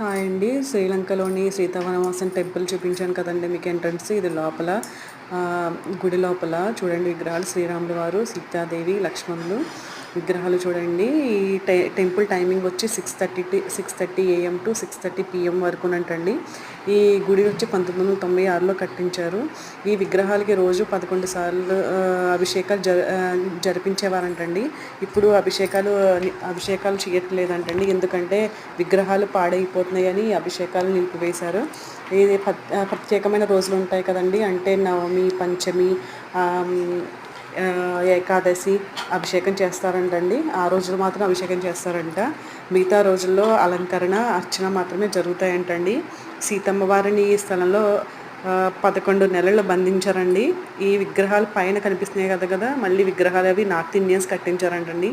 Hi అండి. శ్రీలంకలోని సీతావనవాసం temple చూపించాను కదండి మీకు ఎంట్రన్స్. ఇది లోపల గుడి లోపల. చూడండి విగ్రహాలు. శ్రీరాములు వారు సీతాదేవి లక్ష్మణులు. విగ్రహాలు చూడండి. ఈ టె టెంపుల్ టైమింగ్ వచ్చి six thirty to six thirty AM to six thirty PM వరకు అంటండి ఈ గుడి వచ్చి పంతొమ్మిది వందల తొంభై ఆరులో కట్టించారు. ఈ విగ్రహాలకి రోజు పదకొండు సార్లు అభిషేకాలు జ జరిపించేవారంటండి. ఇప్పుడు అభిషేకాలు అభిషేకాలు చేయట్లేదంటండి. ఎందుకంటే విగ్రహాలు పాడైపోతున్నాయని అభిషేకాలు నిలిపివేశారు. ఇది ప్రత్యేకమైన రోజులు ఉంటాయి కదండి. అంటే నవమి పంచమి ఏకాదశి అభిషేకం చేస్తారంటండి. ఆ రోజులు మాత్రం అభిషేకం చేస్తారంట. మిగతా రోజుల్లో అలంకరణ అర్చన మాత్రమే జరుగుతాయంటండి. సీతమ్మ వారిని ఈ స్థలంలో పదకొండు నెలలు బంధించారండి. ఈ విగ్రహాలు పైన కనిపిస్తున్నాయి కదా కదా మళ్ళీ విగ్రహాలు అవి నార్త్ ఇండియన్స్ కట్టించారంటండి.